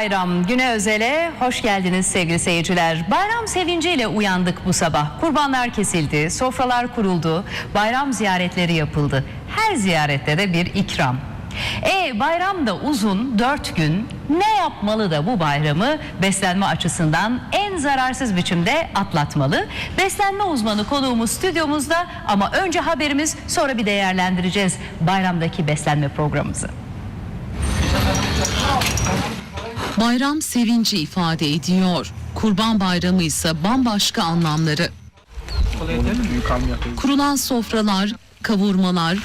Bayram, güne özele hoş geldiniz sevgili seyirciler. Bayram sevinciyle uyandık bu sabah. Kurbanlar kesildi, sofralar kuruldu, bayram ziyaretleri yapıldı. Her ziyarette de bir ikram. E bayram da uzun, dört gün. Ne yapmalı da bu bayramı beslenme açısından en zararsız biçimde atlatmalı? Beslenme uzmanı konuğumuz stüdyomuzda ama önce haberimiz sonra bir değerlendireceğiz bayramdaki beslenme programımızı. Bayram sevinci ifade ediyor. Kurban Bayramı ise bambaşka anlamları. Kurulan sofralar, kavurmalar,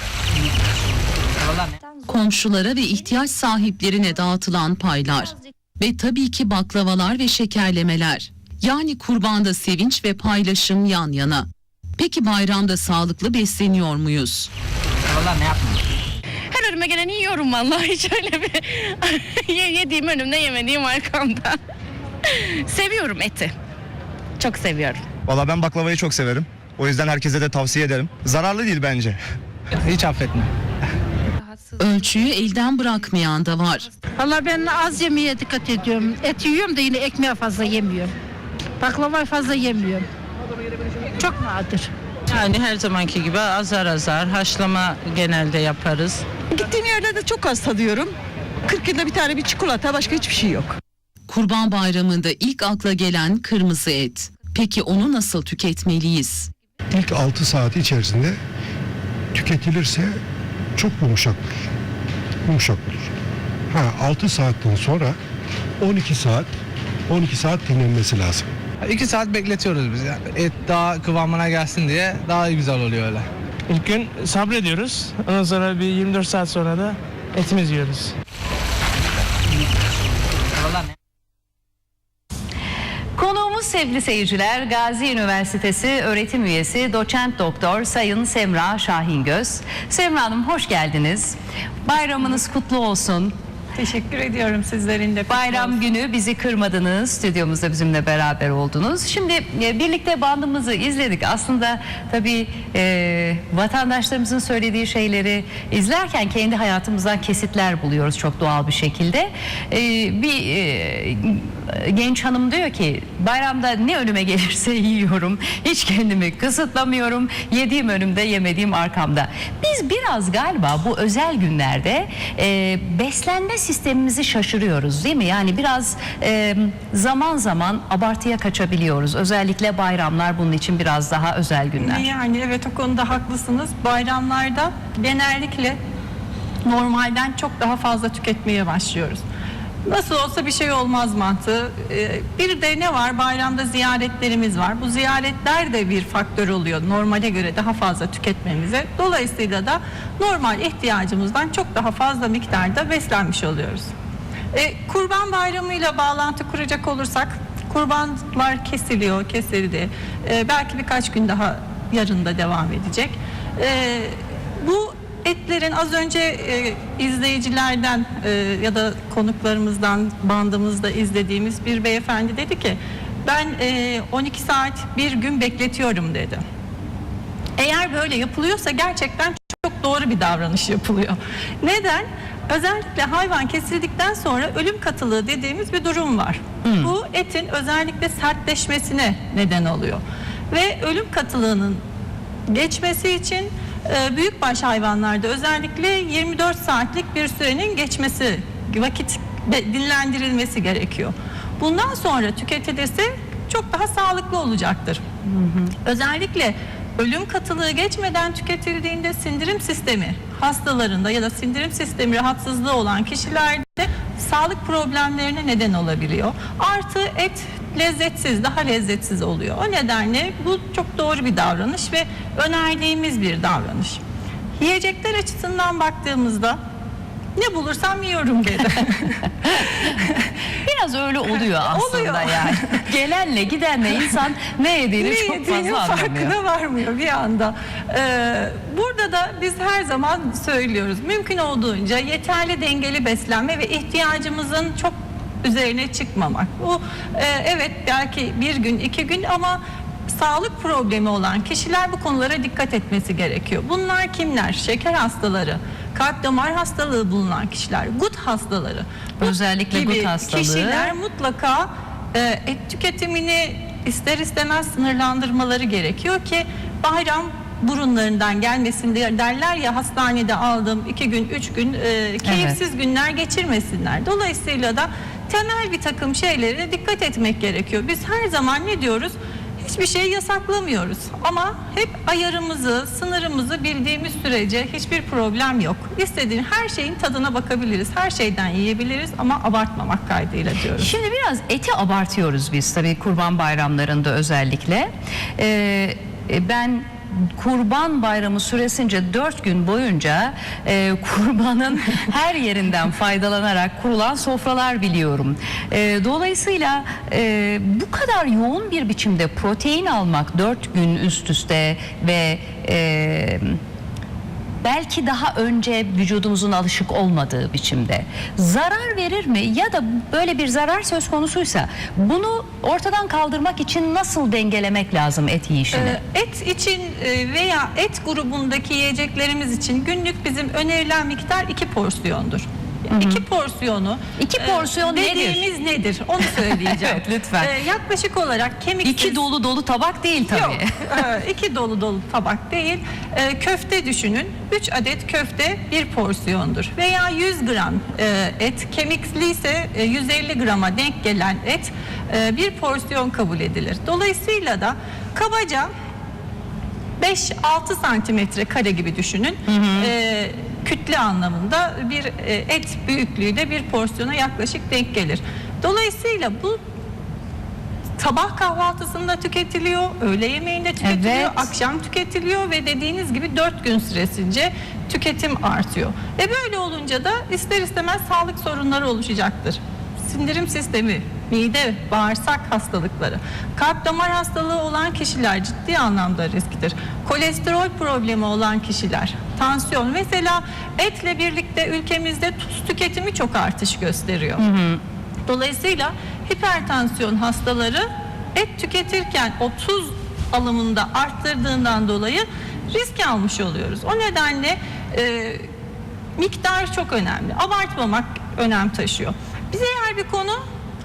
komşulara ve ihtiyaç sahiplerine dağıtılan paylar ve tabii ki baklavalar ve şekerlemeler. Yani kurbanda sevinç ve paylaşım yan yana. Peki bayramda sağlıklı besleniyor muyuz? Her önüme geleni yiyorum vallahi hiç öyle bir Ye- yediğim önümde yemediğim arkamda. seviyorum eti. Çok seviyorum. Valla ben baklavayı çok severim. O yüzden herkese de tavsiye ederim. Zararlı değil bence. Hiç affetme. Ölçüyü elden bırakmayan da var. Valla ben az yemeye dikkat ediyorum. Et yiyorum da yine ekmeği fazla yemiyorum. Baklavayı fazla yemiyorum. Çok nadir. Yani her zamanki gibi azar azar haşlama genelde yaparız. Gittiğim yerlerde çok az tadıyorum. 40 yılda bir tane bir çikolata başka hiçbir şey yok. Kurban Bayramı'nda ilk akla gelen kırmızı et. Peki onu nasıl tüketmeliyiz? İlk 6 saat içerisinde tüketilirse çok yumuşak olur. Yumuşak olur. Ha 6 saatten sonra 12 saat 12 saat dinlenmesi lazım. İki saat bekletiyoruz biz yani. Et daha kıvamına gelsin diye daha güzel oluyor öyle. İlk gün sabrediyoruz. Ondan sonra bir 24 saat sonra da etimiz yiyoruz. Konuğumuz sevgili seyirciler Gazi Üniversitesi öğretim üyesi doçent doktor Sayın Semra Şahingöz. Semra Hanım hoş geldiniz. Bayramınız kutlu olsun. Teşekkür ediyorum sizlerin de. Bayram günü bizi kırmadınız. Stüdyomuzda bizimle beraber oldunuz. Şimdi e, birlikte bandımızı izledik. Aslında tabii e, vatandaşlarımızın söylediği şeyleri izlerken kendi hayatımızdan kesitler buluyoruz çok doğal bir şekilde. E, bir e, genç hanım diyor ki bayramda ne önüme gelirse yiyorum. Hiç kendimi kısıtlamıyorum. Yediğim önümde yemediğim arkamda. Biz biraz galiba bu özel günlerde e, beslenme sistemimizi şaşırıyoruz değil mi? Yani biraz e, zaman zaman abartıya kaçabiliyoruz. Özellikle bayramlar bunun için biraz daha özel günler. Yani evet o konuda haklısınız. Bayramlarda genellikle normalden çok daha fazla tüketmeye başlıyoruz. Nasıl olsa bir şey olmaz mantığı. Ee, Bir de ne var? Bayramda ziyaretlerimiz var. Bu ziyaretler de bir faktör oluyor. Normale göre daha fazla tüketmemize. Dolayısıyla da normal ihtiyacımızdan çok daha fazla miktarda beslenmiş oluyoruz. E, kurban bayramıyla bağlantı kuracak olursak kurbanlar kesiliyor, kesildi. E, belki birkaç gün daha yarın da devam edecek. E, bu etlerin az önce e, izleyicilerden e, ya da konuklarımızdan bandımızda izlediğimiz bir beyefendi dedi ki ben e, 12 saat bir gün bekletiyorum dedi. Eğer böyle yapılıyorsa gerçekten çok doğru bir davranış yapılıyor. Neden? Özellikle hayvan kesildikten sonra ölüm katılığı dediğimiz bir durum var. Bu etin özellikle sertleşmesine neden oluyor. Ve ölüm katılığının geçmesi için büyükbaş hayvanlarda özellikle 24 saatlik bir sürenin geçmesi, vakit dinlendirilmesi gerekiyor. Bundan sonra tüketilirse çok daha sağlıklı olacaktır. Özellikle ölüm katılığı geçmeden tüketildiğinde sindirim sistemi hastalarında ya da sindirim sistemi rahatsızlığı olan kişilerde sağlık problemlerine neden olabiliyor. Artı et lezzetsiz, daha lezzetsiz oluyor. O nedenle bu çok doğru bir davranış ve önerdiğimiz bir davranış. Yiyecekler açısından baktığımızda ne bulursam yiyorum dedi. Biraz öyle oluyor aslında Oluyor. yani. Gelenle gidenle insan ne yediğini ne çok yediğinin fazla anlamıyor. farkına varmıyor bir anda. Ee, burada da biz her zaman söylüyoruz. Mümkün olduğunca yeterli dengeli beslenme ve ihtiyacımızın çok üzerine çıkmamak. Bu e, evet belki bir gün iki gün ama sağlık problemi olan kişiler bu konulara dikkat etmesi gerekiyor. Bunlar kimler? Şeker hastaları, kalp damar hastalığı bulunan kişiler, gut hastaları. Özellikle gibi gut hastalığı. Kişiler mutlaka e, et tüketimini ister istemez sınırlandırmaları gerekiyor ki bayram burunlarından gelmesin diye derler ya hastanede aldım iki gün üç gün e, keyifsiz günler geçirmesinler. Dolayısıyla da temel bir takım şeylere dikkat etmek gerekiyor. Biz her zaman ne diyoruz? Hiçbir şey yasaklamıyoruz ama hep ayarımızı, sınırımızı bildiğimiz sürece hiçbir problem yok. İstediğin her şeyin tadına bakabiliriz, her şeyden yiyebiliriz ama abartmamak kaydıyla diyoruz. Şimdi biraz eti abartıyoruz biz tabii kurban bayramlarında özellikle. Ee, e, ben Kurban bayramı süresince dört gün boyunca e, kurbanın her yerinden faydalanarak kurulan sofralar biliyorum. E, dolayısıyla e, bu kadar yoğun bir biçimde protein almak dört gün üst üste ve e, belki daha önce vücudumuzun alışık olmadığı biçimde zarar verir mi ya da böyle bir zarar söz konusuysa bunu ortadan kaldırmak için nasıl dengelemek lazım et yiyişini? Ee, Et için e, veya et grubundaki yiyeceklerimiz için günlük bizim önerilen miktar iki porsiyondur. İki porsiyonu. İki e, porsiyon nedir? dediğimiz nedir? Onu söyleyeceğim. Evet, lütfen. E, yaklaşık olarak kemiksiz. İki dolu dolu tabak değil tabii. Yok, e, iki dolu dolu tabak değil. E, köfte düşünün. 3 adet köfte bir porsiyondur. Veya 100 gram e, et, kemikli ise e, 150 grama denk gelen et e, bir porsiyon kabul edilir. Dolayısıyla da kabaca 5-6 santimetre kare gibi düşünün. E, kütle anlamında bir e, et büyüklüğü de bir porsiyona yaklaşık denk gelir. Dolayısıyla bu sabah kahvaltısında tüketiliyor, öğle yemeğinde tüketiliyor, Evet. akşam tüketiliyor ve dediğiniz gibi 4 gün süresince tüketim artıyor. E böyle olunca da ister istemez sağlık sorunları oluşacaktır. Sindirim sistemi, mide, bağırsak hastalıkları, kalp damar hastalığı olan kişiler ciddi anlamda risktir. Kolesterol problemi olan kişiler, tansiyon mesela etle birlikte ülkemizde tuz tüketimi çok artış gösteriyor. Dolayısıyla hipertansiyon hastaları et tüketirken o tuz alımında arttırdığından dolayı risk almış oluyoruz. O nedenle e, miktar çok önemli. Abartmamak önem taşıyor. Bize eğer bir konu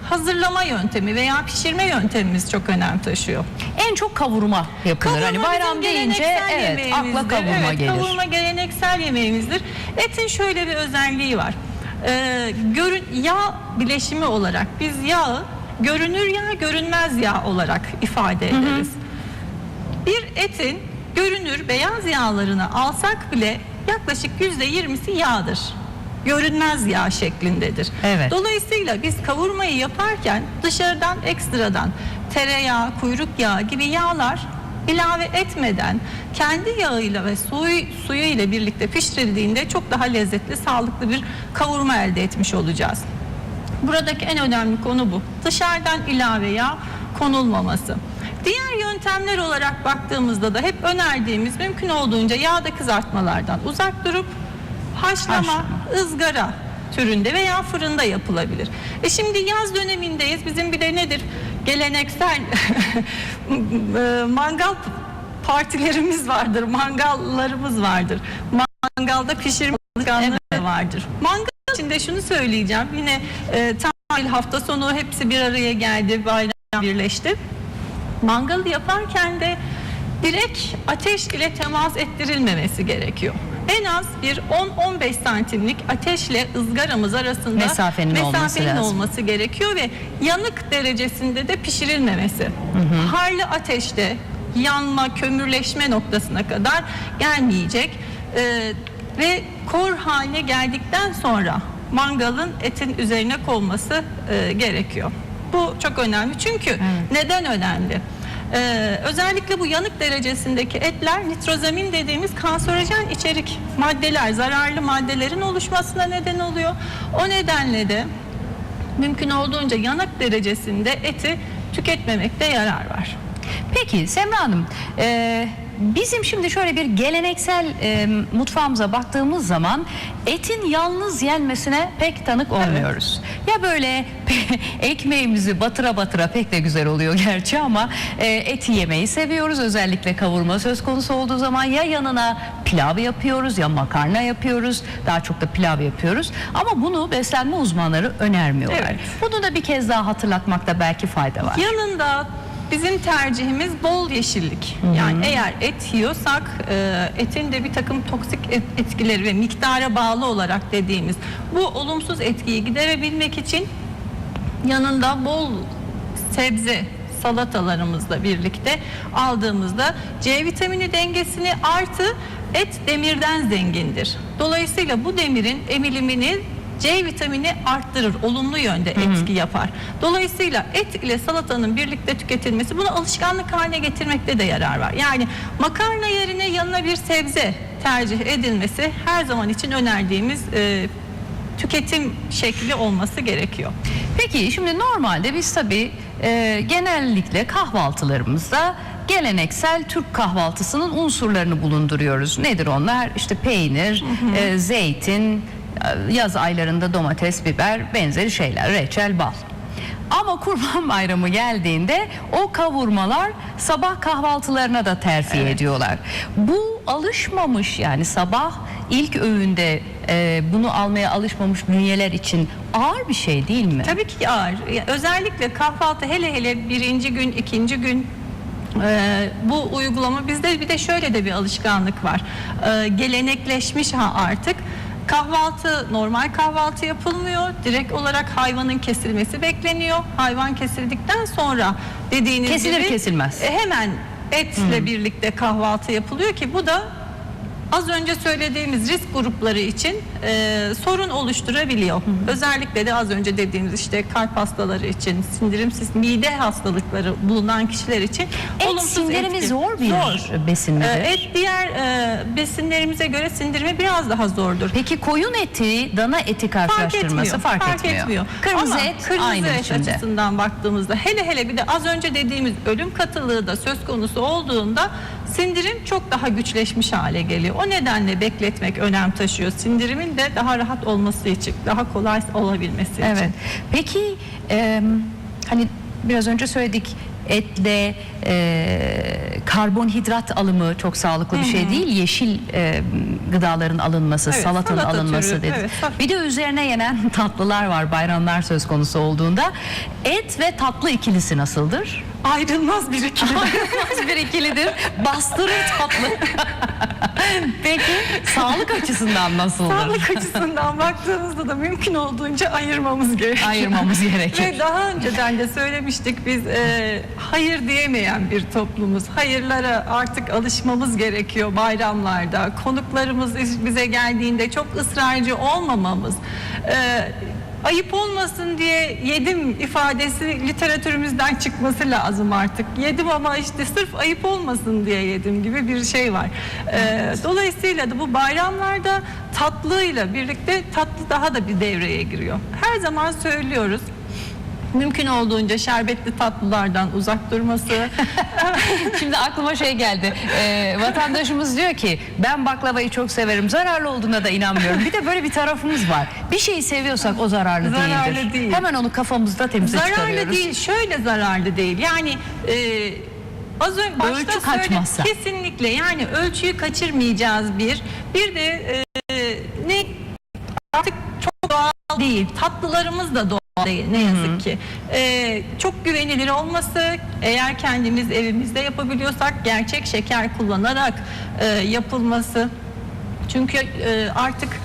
hazırlama yöntemi veya pişirme yöntemimiz çok önem taşıyor. En çok kavurma yapılır. Kavurma hani bayram deyince evet akla kavurma Evet, gelir. Kavurma geleneksel yemeğimizdir. Etin şöyle bir özelliği var. Ee, görün, yağ bileşimi olarak biz yağı görünür yağ, görünmez yağ olarak ifade ederiz. Bir etin görünür beyaz yağlarını alsak bile yaklaşık yüzde yirmisi yağdır. Görünmez yağ şeklindedir. Evet. Dolayısıyla biz kavurmayı yaparken dışarıdan ekstradan tereyağı, kuyruk yağı gibi yağlar ilave etmeden kendi yağıyla ve suyu, suyu ile birlikte pişirildiğinde çok daha lezzetli, sağlıklı bir kavurma elde etmiş olacağız. Buradaki en önemli konu bu. Dışarıdan ilave yağ konulmaması. Diğer yöntemler olarak baktığımızda da hep önerdiğimiz mümkün olduğunca yağda kızartmalardan uzak durup haşlama, Haşlama. ızgara türünde veya fırında yapılabilir. E şimdi yaz dönemindeyiz. Bizim bir de nedir? Geleneksel e, mangal partilerimiz vardır, mangallarımız vardır. Mangalda pişirme alışkanlığı vardır. Mangal için de şunu söyleyeceğim. Yine e, tam hafta sonu hepsi bir araya geldi, bayram birleşti. Mangalı yaparken de direkt ateş ile temas ettirilmemesi gerekiyor. En az bir 10-15 santimlik ateşle ızgaramız arasında Mesafenin olması lazım. olması gerekiyor ve yanık derecesinde de pişirilmemesi. Harlı ateşte yanma, kömürleşme noktasına kadar gelmeyecek. Ee, ve kor haline geldikten sonra mangalın etin üzerine konması e, gerekiyor. Bu çok önemli. Çünkü neden önemli? Ee, özellikle bu yanık derecesindeki etler nitrozamin dediğimiz kanserojen içerik maddeler, zararlı maddelerin oluşmasına neden oluyor. O nedenle de mümkün olduğunca yanık derecesinde eti tüketmemekte yarar var. Peki Semra Hanım, e, bizim şimdi şöyle bir geleneksel e, mutfağımıza baktığımız zaman etin yalnız yenmesine pek tanık olmuyoruz. Ya böyle ekmeğimizi batıra batıra pek de güzel oluyor gerçi ama e, eti yemeyi seviyoruz. Özellikle kavurma söz konusu olduğu zaman ya yanına pilav yapıyoruz ya makarna yapıyoruz. Daha çok da pilav yapıyoruz. Ama bunu beslenme uzmanları önermiyorlar. Evet. Bunu da bir kez daha hatırlatmakta belki fayda var. Yanında bizim tercihimiz bol yeşillik. Yani eğer et yiyorsak e, etin de bir takım toksik et- etkileri ve miktara bağlı olarak dediğimiz bu olumsuz etkiyi giderebilmek için yanında bol sebze salatalarımızla birlikte aldığımızda C vitamini dengesini artı et demirden zengindir. Dolayısıyla bu demirin emilimini C vitamini arttırır, olumlu yönde etki yapar. Dolayısıyla et ile salatanın birlikte tüketilmesi bunu alışkanlık haline getirmekte de yarar var. Yani makarna yerine yanına bir sebze tercih edilmesi her zaman için önerdiğimiz e, tüketim şekli olması gerekiyor. Peki şimdi normalde biz tabii e, genellikle kahvaltılarımızda geleneksel Türk kahvaltısının unsurlarını bulunduruyoruz. Nedir onlar? İşte peynir, e, zeytin, yaz aylarında domates, biber, benzeri şeyler, reçel, bal. Ama Kurban Bayramı geldiğinde o kavurmalar sabah kahvaltılarına da terfi ediyorlar. Bu alışmamış yani sabah ilk öğünde e, bunu almaya alışmamış bünyeler için ağır bir şey değil mi? Tabii ki ağır. Özellikle kahvaltı hele hele birinci gün, ikinci gün e, bu uygulama bizde bir de şöyle de bir alışkanlık var. E, gelenekleşmiş ha artık. Kahvaltı normal kahvaltı yapılmıyor. Direkt olarak hayvanın kesilmesi bekleniyor. Hayvan kesildikten sonra dediğiniz Kesilir gibi kesilmez. hemen etle birlikte kahvaltı yapılıyor ki bu da az önce söylediğimiz risk grupları için e, sorun oluşturabiliyor. Özellikle de az önce dediğimiz işte kalp hastaları için, sindirim mide hastalıkları bulunan kişiler için Et olumsuz sindirimi etki. zor bir Zor. besin midir? E, et diğer e, besinlerimize göre sindirimi biraz daha zordur. Peki koyun eti, dana eti Fark karşılaştırması etmiyor. fark, etmiyor. Kırmızı Ama et kırmızı aynı et içinde. açısından baktığımızda hele hele bir de az önce dediğimiz ölüm katılığı da söz konusu olduğunda sindirim çok daha güçleşmiş hale geliyor. O nedenle bekletmek önem taşıyor. Sindirimin de daha rahat olması için, daha kolay olabilmesi için. Evet. Peki e, hani biraz önce söyledik etle e, karbonhidrat alımı çok sağlıklı bir şey değil. Yeşil e, gıdaların alınması, Evet, salatanın salata alınması türü, dedi. evet, Bir de üzerine yenen tatlılar var bayramlar söz konusu olduğunda. Et ve tatlı ikilisi nasıldır? Ayrılmaz bir ikili. Ayrılmaz bir ikilidir. Bastırır tatlı. Peki sağlık açısından nasıldır? Sağlık açısından baktığımızda da mümkün olduğunca ayırmamız gerekiyor. Ayırmamız gerekir. Ve daha önceden de söylemiştik biz e, hayır diyemeyen bir toplumuz. Hayırlara artık alışmamız gerekiyor bayramlarda. Konuklarımız bize geldiğinde çok ısrarcı olmamamız. E, ayıp olmasın diye yedim ifadesi literatürümüzden çıkması lazım artık. Yedim ama işte sırf ayıp olmasın diye yedim gibi bir şey var. E, dolayısıyla da bu bayramlarda tatlıyla birlikte tatlı daha da bir devreye giriyor. Her zaman söylüyoruz. Mümkün olduğunca şerbetli tatlılardan uzak durması. Şimdi aklıma şey geldi. Ee, vatandaşımız diyor ki ben baklavayı çok severim. Zararlı olduğuna da inanmıyorum. Bir de böyle bir tarafımız var. Bir şeyi seviyorsak o zararlı, Zararlı değildir. değil. Hemen onu kafamızda temize zararlı çıkarıyoruz. değil, şöyle zararlı değil. Yani e, az önce başta Ölçü söyledim. kaçmazsa. Kesinlikle yani ölçüyü kaçırmayacağız bir. Bir de e, ne artık çok doğal değil. Tatlılarımız da doğal değil ne yazık ki. E, çok güvenilir olması eğer kendimiz evimizde yapabiliyorsak gerçek şeker kullanarak e, yapılması. Çünkü e, artık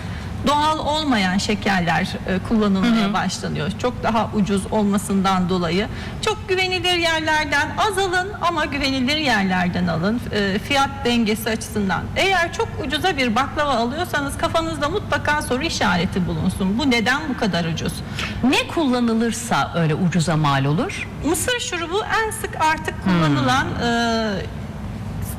doğal olmayan şekerler e, kullanılmaya başlanıyor. Çok daha ucuz olmasından dolayı. Çok güvenilir yerlerden az alın ama güvenilir yerlerden alın. E, fiyat dengesi açısından. Eğer çok ucuza bir baklava alıyorsanız kafanızda mutlaka soru işareti bulunsun. Bu neden bu kadar ucuz? Ne kullanılırsa öyle ucuza mal olur. Mısır şurubu en sık artık kullanılan e,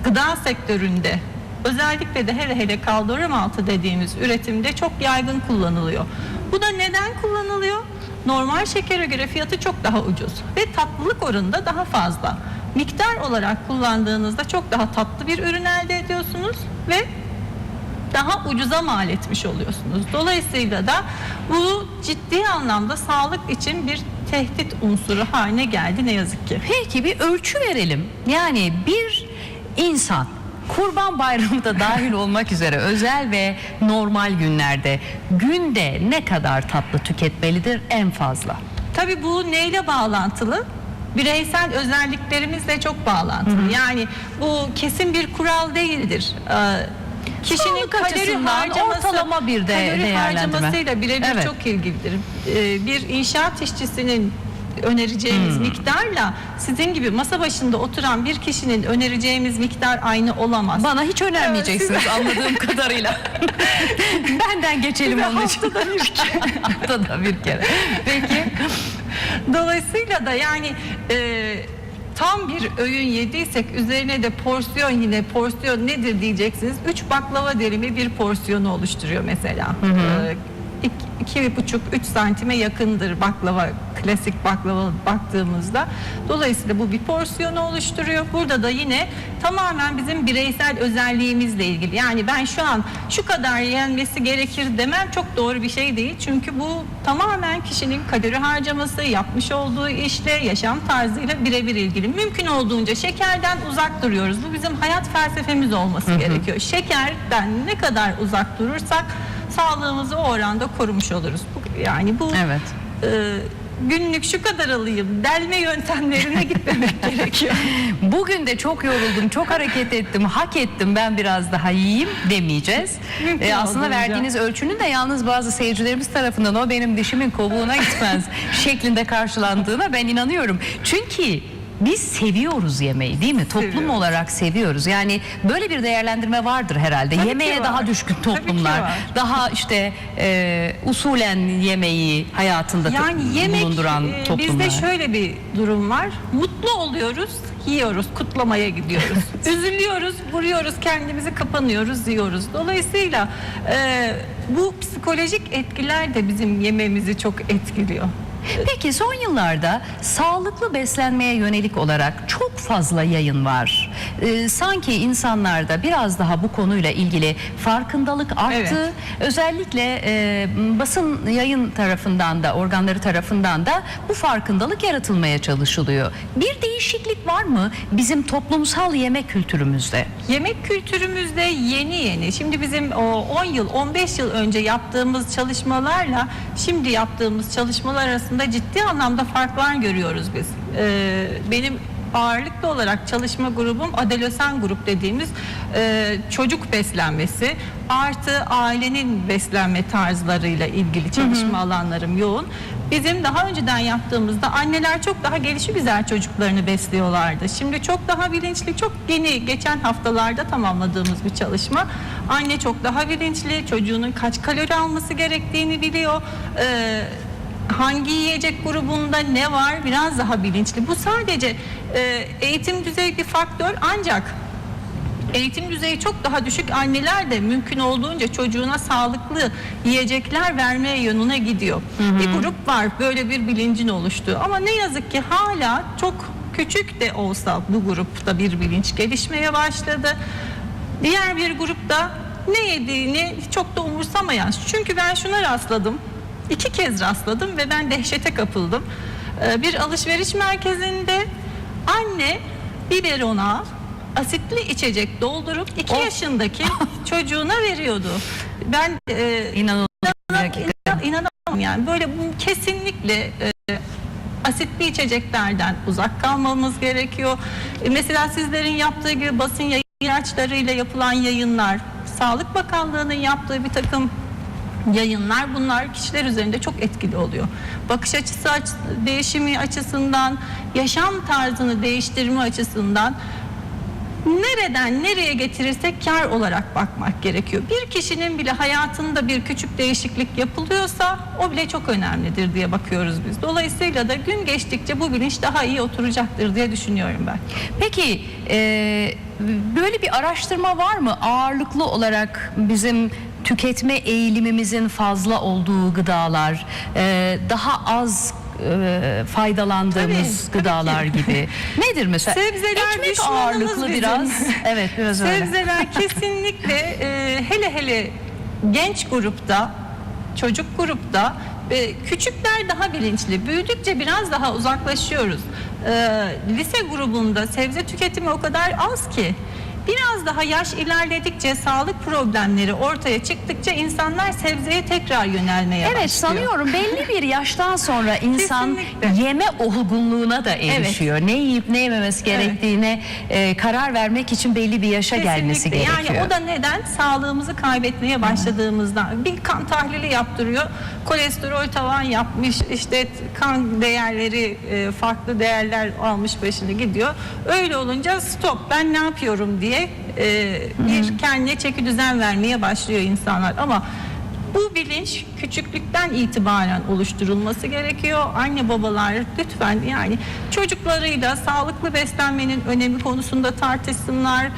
gıda sektöründe özellikle de hele hele kaldırım altı dediğimiz üretimde çok yaygın kullanılıyor. Bu da neden kullanılıyor? Normal şekere göre fiyatı çok daha ucuz ve tatlılık oranı da daha fazla. miktar olarak kullandığınızda çok daha tatlı bir ürün elde ediyorsunuz ve daha ucuza mal etmiş oluyorsunuz. Dolayısıyla da bu ciddi anlamda sağlık için bir tehdit unsuru haline geldi ne yazık ki. Peki bir ölçü verelim. Yani bir insan Kurban Bayramı da dahil olmak üzere özel ve normal günlerde günde ne kadar tatlı tüketmelidir en fazla? Tabii bu neyle bağlantılı? Bireysel özelliklerimizle çok bağlantılı. Yani bu kesin bir kural değildir. Ee, Kişinin kalori harcaması, ortalama bir de kalori harcamasıyla birebir Evet. çok ilgilidir. Ee, bir inşaat işçisinin önereceğimiz Hmm. miktarla sizin gibi masa başında oturan bir kişinin önereceğimiz miktar aynı olamaz. Bana hiç önermeyeceksiniz anladığım kadarıyla. Benden geçelim onun için. haftada bir kere. haftada bir kere. Peki. Dolayısıyla da yani e, tam bir öğün yediysek üzerine de porsiyon yine porsiyon nedir diyeceksiniz. Üç baklava dilimi bir porsiyonu oluşturuyor mesela. E, iki- buçuk üç santime yakındır baklava klasik baklava baktığımızda. Dolayısıyla bu bir porsiyonu oluşturuyor. Burada da yine tamamen bizim bireysel özelliğimizle ilgili. Yani ben şu an şu kadar yenmesi gerekir demem çok doğru bir şey değil. Çünkü bu tamamen kişinin kalori harcaması, yapmış olduğu işle, yaşam tarzıyla birebir ilgili. Mümkün olduğunca şekerden uzak duruyoruz. Bu bizim hayat felsefemiz olması gerekiyor. Şekerden ne kadar uzak durursak sağlığımızı o oranda korumuş oluruz. Yani bu Evet. e, günlük şu kadar alayım delme yöntemlerine gitmemek gerekiyor. Bugün de çok yoruldum, çok hareket ettim, hak ettim ben biraz daha yiyeyim demeyeceğiz. Mümkün Ee, aslında verdiğiniz ölçünün de yalnız bazı seyircilerimiz tarafından o benim dişimin kovuğuna gitmez şeklinde karşılandığına ben inanıyorum. Çünkü biz seviyoruz yemeği değil mi? Toplum Seviyoruz. olarak seviyoruz. Yani böyle bir değerlendirme vardır herhalde. Tabii Yemeğe daha düşkün toplumlar. Daha işte e, usulen yemeği hayatında Yani yemek bulunduran e, toplumlar. bizde şöyle bir durum var. Mutlu oluyoruz, yiyoruz, kutlamaya gidiyoruz. Üzülüyoruz, vuruyoruz, kendimizi kapanıyoruz, yiyoruz. Dolayısıyla e, bu psikolojik etkiler de bizim yememizi çok etkiliyor. Peki son yıllarda sağlıklı beslenmeye yönelik olarak çok fazla yayın var. Ee, sanki insanlarda biraz daha bu konuyla ilgili farkındalık arttı. Özellikle e, basın yayın tarafından da organları tarafından da bu farkındalık yaratılmaya çalışılıyor. Bir değişiklik var mı bizim toplumsal yemek kültürümüzde? Yemek kültürümüzde yeni yeni. Şimdi bizim o 10 yıl, 15 yıl önce yaptığımız çalışmalarla şimdi yaptığımız çalışmalar arasında ciddi anlamda farklar görüyoruz biz. Ee, benim ağırlıklı olarak çalışma grubum adolesan grup dediğimiz e, çocuk beslenmesi artı ailenin beslenme tarzlarıyla ilgili çalışma alanlarım yoğun. Bizim daha önceden yaptığımızda anneler çok daha gelişi güzel çocuklarını besliyorlardı. Şimdi çok daha bilinçli, çok yeni geçen haftalarda tamamladığımız bir çalışma. Anne çok daha bilinçli, çocuğunun kaç kalori alması gerektiğini biliyor. Ee, hangi yiyecek grubunda ne var biraz daha bilinçli. Bu sadece e, eğitim düzeyi bir faktör ancak eğitim düzeyi çok daha düşük anneler de mümkün olduğunca çocuğuna sağlıklı yiyecekler vermeye yönüne gidiyor. Bir grup var böyle bir bilincin oluştuğu ama ne yazık ki hala çok küçük de olsa bu grupta bir bilinç gelişmeye başladı. Diğer bir grupta ne yediğini çok da umursamayan. Çünkü ben şuna rastladım. İki kez rastladım ve ben dehşete kapıldım. Ee, Bir alışveriş merkezinde anne biberona asitli içecek doldurup 2 yaşındaki çocuğuna veriyordu. Ben e, İnanılmaz. inan, inan- inanamam yani böyle bu kesinlikle e, asitli içeceklerden uzak kalmamız gerekiyor. E, mesela sizlerin yaptığı gibi basın yayın ilaçlarıyla yapılan yayınlar, Sağlık Bakanlığı'nın yaptığı bir takım yayınlar bunlar kişiler üzerinde çok etkili oluyor. Bakış açısı aç- değişimi açısından, yaşam tarzını değiştirme açısından nereden nereye getirirsek kar olarak bakmak gerekiyor. Bir kişinin bile hayatında bir küçük değişiklik yapılıyorsa o bile çok önemlidir diye bakıyoruz biz. Dolayısıyla da gün geçtikçe bu bilinç daha iyi oturacaktır diye düşünüyorum ben. Peki e, böyle bir araştırma var mı ağırlıklı olarak bizim tüketme eğilimimizin fazla olduğu gıdalar, e, daha az e, faydalandığımız Tabii, tabii gıdalar ki. gibi. Nedir mesela? Sebzeler Ekmek ağırlıklı bizim. biraz. Evet biraz öyle. Sebzeler kesinlikle e, hele hele genç grupta, çocuk grupta ve küçükler daha bilinçli. Büyüdükçe biraz daha uzaklaşıyoruz. E, lise grubunda sebze tüketimi o kadar az ki biraz daha yaş ilerledikçe sağlık problemleri ortaya çıktıkça insanlar sebzeye tekrar yönelmeye Evet başlıyor. sanıyorum belli bir yaştan sonra insan Kesinlikle. yeme olgunluğuna da erişiyor. Ne yiyip ne yememesi gerektiğine e, karar vermek için belli bir yaşa gelmesi Kesinlikle. gerekiyor. Yani o da neden? Sağlığımızı kaybetmeye başladığımızdan. Bir kan tahlili yaptırıyor. Kolesterol tavan yapmış. işte kan değerleri e, farklı değerler almış başını gidiyor. Öyle olunca stop ben ne yapıyorum diye e, bir kendine çeki düzen vermeye başlıyor insanlar. Ama bu bilinç küçüklükten itibaren oluşturulması gerekiyor. Anne babalar lütfen yani çocuklarıyla sağlıklı beslenmenin önemi konusunda tartışsınlar.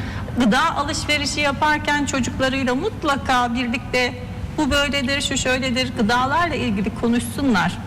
Gıda alışverişi yaparken çocuklarıyla mutlaka birlikte bu böyledir, şu şöyledir gıdalarla ilgili konuşsunlar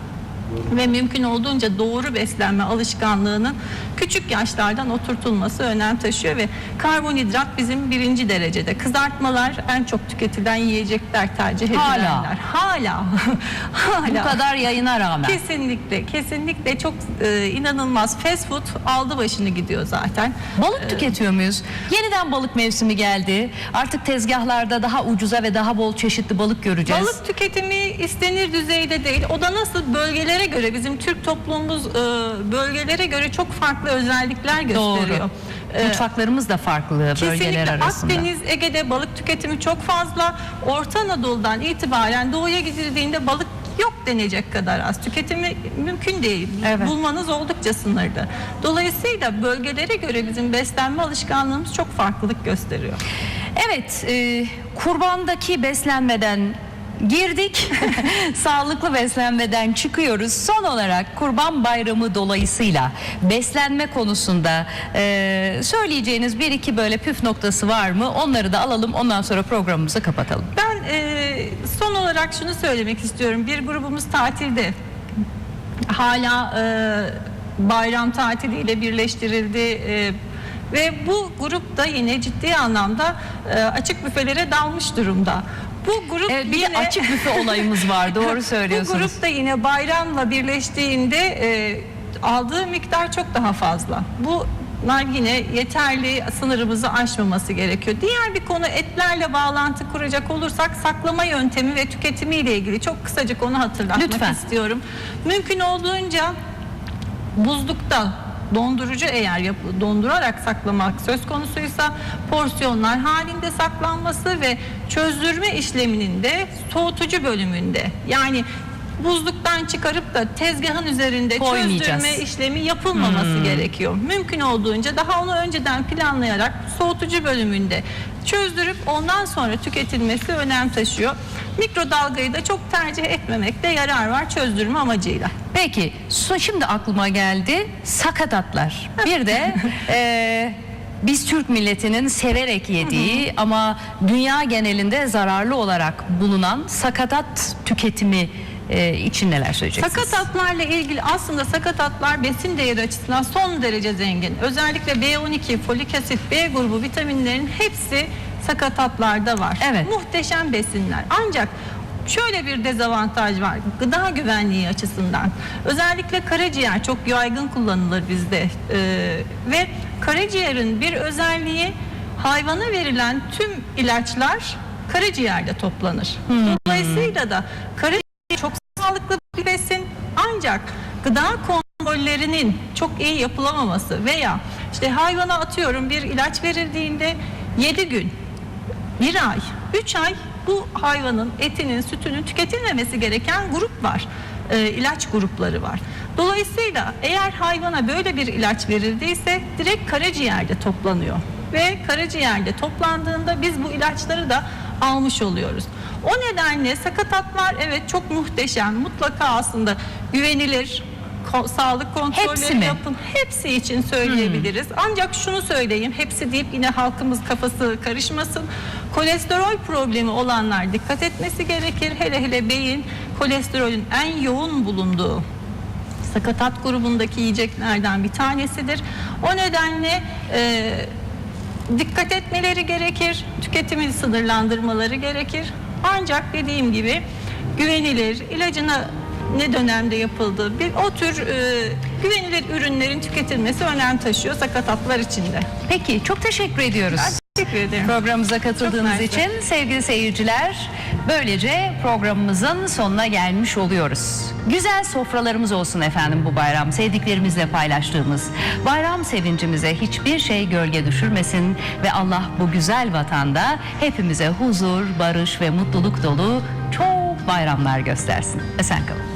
ve mümkün olduğunca doğru beslenme alışkanlığının küçük yaşlardan oturtulması önem taşıyor ve karbonhidrat bizim birinci derecede. Kızartmalar en çok tüketilen yiyecekler tercih Hala. edilenler. Hala. Hala. Bu kadar yayına rağmen. Kesinlikle, kesinlikle çok e, inanılmaz. Fast food aldı başını gidiyor zaten. Balık tüketiyor muyuz? Yeniden balık mevsimi geldi. Artık tezgahlarda daha ucuza ve daha bol çeşitli balık göreceğiz. Balık tüketimi istenir düzeyde değil. O da nasıl bölgelere göre bizim Türk toplumumuz e, bölgelere göre çok farklı özellikler gösteriyor. Doğru. E, Mutfaklarımız da farklı bölgeler Kesinlikle arasında. Akdeniz, Ege'de balık tüketimi çok fazla. Orta Anadolu'dan itibaren doğuya gidildiğinde balık yok denecek kadar az. Tüketimi mümkün değil. Evet. Bulmanız oldukça sınırlı. Dolayısıyla bölgelere göre bizim beslenme alışkanlığımız çok farklılık gösteriyor. Evet, e, kurbandaki beslenmeden girdik. Sağlıklı beslenmeden çıkıyoruz. Son olarak Kurban Bayramı dolayısıyla beslenme konusunda e, söyleyeceğiniz bir iki böyle püf noktası var mı? Onları da alalım. Ondan sonra programımızı kapatalım. Ben e, son olarak şunu söylemek istiyorum. Bir grubumuz tatilde. Hala e, bayram tatiliyle birleştirildi. E, ve bu grup da yine ciddi anlamda e, açık büfelere dalmış durumda. Bu grup Evet, bir yine, açık büfe olayımız var. Doğru bu söylüyorsunuz. grup da yine bayramla birleştiğinde e, aldığı miktar çok daha fazla. Bunlar yine yeterli sınırımızı aşmaması gerekiyor. Diğer bir konu etlerle bağlantı kuracak olursak saklama yöntemi ve tüketimiyle ilgili çok kısacık onu hatırlatmak Lütfen. istiyorum. Mümkün olduğunca buzlukta dondurucu eğer yap- dondurarak saklamak söz konusuysa porsiyonlar halinde saklanması ve çözdürme işleminin de soğutucu bölümünde yani buzluktan çıkarıp da tezgahın üzerinde çözdürme işlemi yapılmaması gerekiyor. Mümkün olduğunca daha onu önceden planlayarak soğutucu bölümünde çözdürüp ondan sonra tüketilmesi önem taşıyor. Mikrodalgayı da çok tercih etmemekte yarar var çözdürme amacıyla. Peki so- şimdi aklıma geldi sakatatlar. Bir de e, biz Türk milletinin severek yediği ama dünya genelinde zararlı olarak bulunan sakatat tüketimi e, için neler söyleyeceksiniz? Sakatatlarla ilgili aslında sakatatlar besin değeri açısından son derece zengin. Özellikle B12, folik asit, B grubu vitaminlerin hepsi sakatatlarda var. Evet. Muhteşem besinler. Ancak şöyle bir dezavantaj var gıda güvenliği açısından. Özellikle karaciğer çok yaygın kullanılır bizde. Ee, ve karaciğerin bir özelliği hayvana verilen tüm ilaçlar karaciğerde toplanır. Dolayısıyla da karaciğer çok sağlıklı bir besin ancak gıda kontrollerinin çok iyi yapılamaması veya işte hayvana atıyorum bir ilaç verildiğinde 7 gün, bir ay, 3 ay bu hayvanın etinin, sütünün tüketilmemesi gereken grup var. Ee, ilaç grupları var. Dolayısıyla eğer hayvana böyle bir ilaç verildiyse direkt karaciğerde toplanıyor. Ve karaciğerde toplandığında biz bu ilaçları da almış oluyoruz. O nedenle sakatatlar evet çok muhteşem. Mutlaka aslında güvenilir, ko- sağlık Hepsi kontrolleri mi? yapın. Hepsi için söyleyebiliriz. Ancak şunu söyleyeyim. Hepsi deyip yine halkımız kafası karışmasın. Kolesterol problemi olanlar dikkat etmesi gerekir. Hele hele beyin kolesterolün en yoğun bulunduğu sakatat grubundaki yiyeceklerden bir tanesidir. O nedenle e, dikkat etmeleri gerekir, tüketimini sınırlandırmaları gerekir. Ancak dediğim gibi güvenilir, ilacına ne dönemde yapıldığı bir o tür e, güvenilir ürünlerin tüketilmesi önem taşıyor sakatatlar içinde. Peki çok teşekkür ediyoruz. Teşekkür ederim. Programımıza Çok katıldığınız mersi. için sevgili seyirciler böylece programımızın sonuna gelmiş oluyoruz. Güzel sofralarımız olsun efendim bu bayram sevdiklerimizle paylaştığımız. Bayram sevincimize hiçbir şey gölge düşürmesin ve Allah bu güzel vatanda hepimize huzur, barış ve mutluluk dolu çok bayramlar göstersin. Esen kalın.